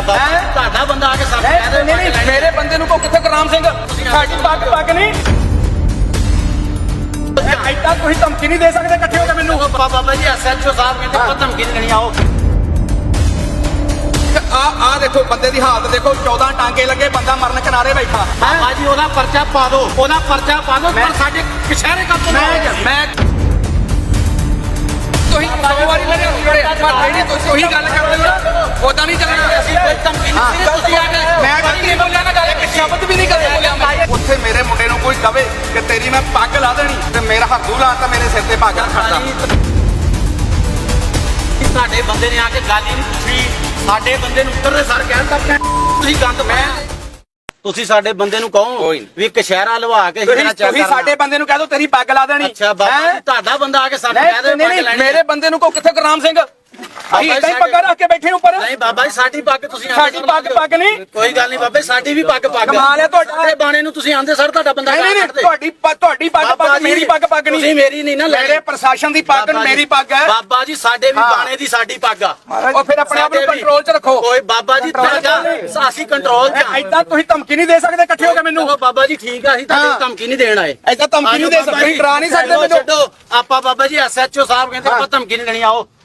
ਬਾਬਾ ਹੈਂ? ਤੁਹਾਡਾ ਬੰਦਾ ਆ ਕੇ ਦੇ ਨਹੀਂ ਨਹੀਂ ਮੇਰੇ ਬੰਦੇ ਨੂੰ ਕੋ ਕਿੱਥੇ ਗੁਰਨਾਮ ਸਿੰਘ? ਸਾਡੀ ਪੱਗ ਪੱਗ ਨਹੀਂ। ਐਦਾਂ ਤੁਸੀਂ ਧਮਕੀ ਨਹੀਂ ਦੇ ਸਕਦੇ ਇਕੱਠੇ ਹੋ ਕੇ ਮੈਨੂੰ। ਬਾਬਾ ਬਾਬਾ ਜੀ ਐਸਐਚਓ ਸਾਹਿਬ ਕਹਿੰਦੇ ਹਾਂ। ਕੋਈ ਧਮਕੀ ਦੇਣੀ ਆਓ। ਆ ਆ ਦੇਖੋ ਬੰਦੇ ਦੀ ਹਾਲਤ ਦੇਖੋ 14 ਟਾਂਕੇ ਲੱਗੇ ਬੰਦਾ ਮਰਨ ਕਿਨਾਰੇ ਬੈਠਾ। ਬਾਬਾ ਜੀ ਉਹਦਾ ਪਰਚਾ ਪਾ ਦਿਓ ਉਹਦਾ ਪਰਚਾ ਪਾ ਦਿਓ ਪਰ ਸਾਡੇ ਕਸ਼ਹਿਰੇ ਕਰ ਦਿਓ ਮੈਂ ਮੈਂ ਤੁਸੀਂ ਦੋ ਵਾਰੀ ਮੇਰੇ ਜੋੜੇ ਪਰ ਨਹੀਂ ਤੁਸੀਂ ਉਹੀ ਗੱਲ ਕਰਦੇ ਹੋ ਉਦਾਂ ਨਹੀਂ ਚੱਲਣਾ। ਅਸੀਂ ਮੈਂ ਗਲਤੀ ਨਹੀਂ ਬੋਲਿਆ ਨਾ ਗੱਲ ਇੱਕ ਸ਼ਬਦ ਵੀ ਨਹੀਂ ਕਦੇ ਬੋਲਿਆ ਮੈਂ। ਉੱਥੇ ਮੇਰੇ ਮੁੰਡੇ ਨੂੰ ਕੋਈ ਕਵੇ ਕਿ ਤੇਰੀ ਮੈਂ ਪੱਗ ਲਾ ਦੇਣੀ ਤੇ ਮੇਰਾ ਹੱਥੂ ਲਾ ਤਾਂ ਮੇਰੇ ਸਿਰ ਤੇ ਪੱਗ ਨਾ ਖੜਦਾ ਸਾਡੇ ਬੰਦੇ ਨੇ ਆ ਕੇ ਗੱਲ ਹੀ ਨਹੀਂ ਪੁੱਛੀ? ਸਾਡੇ ਬੰਦੇ ਨੂੰ ਉੱਤਰਦੇ ਸਰ ਕਹਿੰਦਾ ਤੁਸੀਂ ਗੰਦ ਮੈਂ ਤੁਸੀਂ ਸਾਡੇ ਬੰਦੇ ਨੂੰ ਕਹੋ। ਵੀ ਕਸ਼ਹਿਰਾ ਲਵਾ ਕੇ ਤੁਸੀਂ ਸਾਡੇ ਬੰਦੇ ਨੂੰ ਕਹਿ ਦੋ ਤੇਰੀ ਪੱਗ ਲਾ ਦੇਣੀ। ਅੱਛਾ ਬਾਬਾ ਤੁਹਾਡਾ ਬੰਦਾ ਆ ਕੇ ਸਾਨੂੰ ਕਹਿ ਦੇ ਮੇਰੇ ਬੰਦੇ ਨੂੰ ਕੋ ਕਿੱਥੇ ਗੁਰਨਾਮ ਸਿੰਘ? ਅਸੀਂ ਇਦਾਂ ਹੀ ਪੱਗਾਂ ਰੱਖ ਕੇ ਬੈਠੇ ਉੱਪਰ ਨਹੀਂ ਬਾਬਾ ਜੀ ਸਾਡੀ ਪੱਗ ਤੁਸੀਂ ਆਂਦੇ ਸਾਡੀ ਪੱਗ ਪੱਗ ਨਹੀਂ ਕੋਈ ਗੱਲ ਨਹੀਂ ਬਾਬੇ ਸਾਡੀ ਵੀ ਪੱਗ ਪੱਗ ਕਮਾਲ ਹੈ ਤੁਹਾਡਾ। ਸਾਡੇ ਬਾਣੇ ਨੂੰ ਤੁਸੀਂ ਆਂਦੇ ਸਰ ਤੁਹਾਡਾ ਬੰਦਾ ਨਹੀਂ। ਤੁਹਾਡੀ ਤੁਹਾਡੀ ਪੱਗ ਪੱਗ ਮੇਰੀ ਪੱਗ ਪੱਗ ਨਹੀਂ ਤੁਸੀਂ ਮੇਰੀ ਨਹੀਂ ਨਾ ਮੇਰੇ ਪ੍ਰਸ਼ਾਸਨ ਦੀ ਪੱਗ ਮੇਰੀ ਪੱਗ ਹੈ ਬਾਬਾ ਜੀ ਸਾਡੇ ਵੀ। ਬਾਣੇ ਦੀ ਸਾਡੀ ਪੱਗ ਆ ਉਹ ਫਿਰ ਆਪਣੇ ਆਪ ਨੂੰ। ਕੰਟਰੋਲ 'ਚ ਰੱਖੋ ਕੋਈ ਬਾਬਾ ਜੀ ਤੁਹਾਡਾ। ਅਸੀਂ ਕੰਟਰੋਲ ਚ। ਐਦਾਂ ਤੁਸੀਂ ਧਮਕੀ ਨਹੀਂ ਦੇ ਸਕਦੇ ਇਕੱਠੇ ਹੋ ਕੇ ਮੈਨੂੰ ਚਲੋ ਬਾਬਾ ਜੀ ਠੀਕ ਆ ਅਸੀਂ। ਤੁਹਾਨੂੰ ਧਮਕੀ ਨਹੀਂ ਦੇਣ ਆਏ ਐਦਾਂ ਧਮਕੀ ਨਹੀਂ ਦੇ ਸਕਦੇ ਡਰਾ ਨਹੀਂ ਸਕਦੇ ਮੈਨੂੰ ਆਪਾਂ ਬਾਬਾ ਜੀ ਐਸਐਚਓ ਸਾਹਿਬ ਕਹਿੰਦੇ ਆਪਾਂ ਧਮਕੀ ਨਹੀਂ ਦੇਣੀ ਆਓ।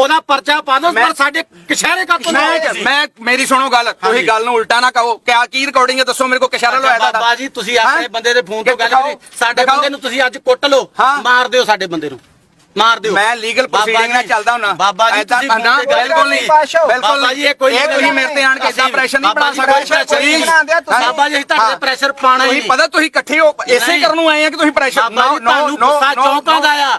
ਉਹਦਾ ਪਰਚਾ ਪਾ ਮੈਂ- ਪਰ ਸਾਡੇ ਕਸ਼ਹਿਰੇ ਕਰ ਦਿਓ ਮੈਂ ਮੈਂ ਮੇਰੀ ਸੁਣੋ ਗੱਲ ਤੁਸੀਂ ਗੱਲ ਨੂੰ ਉਲਟਾ ਨਾ ਕਹੋ ਕਿਆ ਕੀ ਰਿਕਾਰਡਿੰਗ ਹੈ ਦੱਸੋ ਮੇਰੇ ਕੋ ਕਿਸ਼ਾਰਾ ਲਵਾਇਆ ਤੁਹਾਡਾ ਬਾਬਾ ਜੀ ਤੁਸੀਂ ਆਪਣੇ? ਬੰਦੇ ਦੇ ਫੋਨ ਤੋਂ ਗੱਲ ਕਰੀ ਸਾਡੇ। ਬੰਦੇ ਨੂੰ ਤੁਸੀਂ ਅੱਜ ਕੁੱਟ ਲਓ। ਮਾਰ ਦਿਓ ਸਾਡੇ ਬੰਦੇ ਨੂੰ ਮਾਰ ਦਿਓ ਮੈਂ ਲੀਗਲ ਪ੍ਰੋਸੀਡਿੰਗ ਨਾਲ ਚੱਲਦਾ ਹੁੰਨਾ ਬਾਬਾ ਜੀ ਤੁਸੀਂ ਨਾ ਤੇ ਬਿਲਕੁਲ ਨਹੀਂ। ਬਿਲਕੁਲ ਬਾਬਾ ਜੀ ਇਹ ਕੋਈ ਇਹ ਤੁਸੀਂ ਮੇਰੇ ਤੇ ਆਣ ਕੇ ਇਦਾਂ ਅਸੀਂ- ਪ੍ਰੈਸ਼ਰ ਨਹੀਂ ਬਣਾ ਸਕਦੇ। ਬਾਬਾ ਜੀ, ਅਸੀਂ ਤੁਹਾਡੇ pressure ਪਾਉਣਾ ਹੀ। ਪਤਾ ਤੁਸੀਂ ਇਕੱਠੇ ਹੋ ਇਸੇ। ਕਰਨ ਨੂੰ ਆਏ ਆ ਕਿ ਤੁਸੀਂ ਪ੍ਰੈਸ਼ਰ ਜੀ ਤੁਹਾਨੂੰ ਗੁੱਸਾ ਚੌਂਕਾਂ ਦਾ ਆ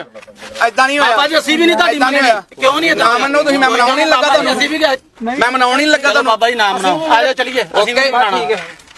ਐਦਾਂ ਨਹੀਂ ਹੋਇਆ। ਬਾਬਾ ਜੀ ਅਸੀਂ ਵੀ ਨਹੀਂ ਤੁਹਾਡੀ ਏਦਾਂ ਨਹੀਂ ਮੰਨਣੀ। ਹੋਇਆ। ਕਿਉਂ ਨਹੀਂ ਨਾ ਮੰਨੋ ਤੁਸੀਂ ਮੈਂ ਮਨਾਉਣ ਨਹੀਂ ਲੱਗਾ ਤੁਹਾਨੂੰ। ਅਸੀਂ ਵੀ ਗਏ। ਮੈਂ ਮਨਾਉਣ ਨਹੀਂ ਲੱਗਾ ਤੁਹਾਨੂੰ। ਬਾਬਾ ਜੀ ਨਾਮ ਨਾਮ ਆ ਜਾਓ ਚਲੀਏ। ਅਸੀਂ ਵੀ ਠੀਕ ਹੈ।